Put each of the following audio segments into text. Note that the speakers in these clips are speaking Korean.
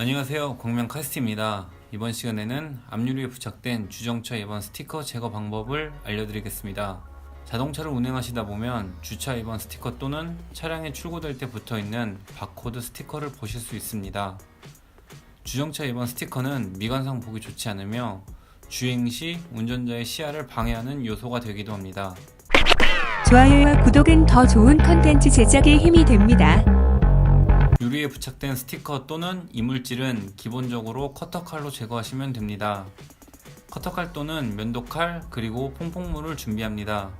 안녕하세요. 광명 카스트입니다. 이번 시간에는 앞유리에 부착된 주정차 예번 스티커 제거 방법을 알려드리겠습니다. 자동차를 운행하시다 보면 주차 예번 스티커 또는 차량에 출고될 때 붙어 있는 바코드 스티커를 보실 수 있습니다. 주정차 예번 스티커는 미관상 보기 좋지 않으며 주행 시 운전자의 시야를 방해하는 요소가 되기도 합니다. 좋아요와 구독은 더 좋은 컨텐츠 제작에 힘이 됩니다. 유리에 부착된 스티커 또는 이물질은 기본적으로 커터칼로 제거하시면 됩니다. 커터칼 또는 면도칼 그리고 퐁퐁물을 준비합니다.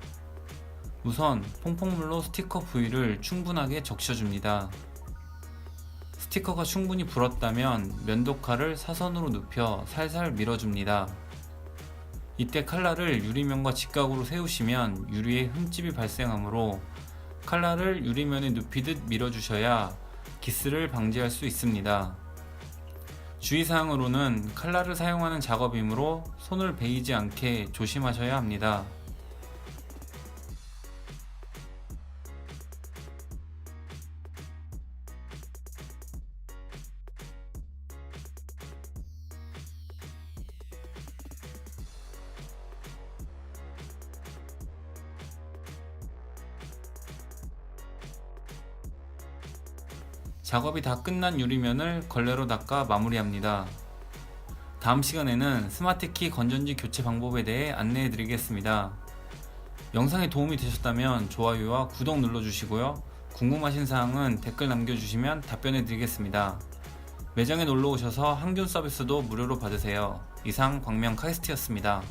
우선 퐁퐁물로 스티커 부위를 충분하게 적셔줍니다. 스티커가 충분히 불었다면 면도칼을 사선으로 눕혀 살살 밀어줍니다. 이때 칼날을 유리면과 직각으로 세우시면 유리에 흠집이 발생하므로 칼날을 유리면에 눕히듯 밀어주셔야 기스를 방지할 수 있습니다. 주의사항으로는 칼날을 사용하는 작업이므로 손을 베이지 않게 조심하셔야 합니다. 작업이 다 끝난 유리면을 걸레로 닦아 마무리합니다. 다음 시간에는 스마트키 건전지 교체 방법에 대해 안내해 드리겠습니다. 영상이 도움이 되셨다면 좋아요와 구독 눌러주시고요. 궁금하신 사항은 댓글 남겨주시면 답변해 드리겠습니다. 매장에 놀러 오셔서 항균 서비스도 무료로 받으세요. 이상 광명 카이스트였습니다.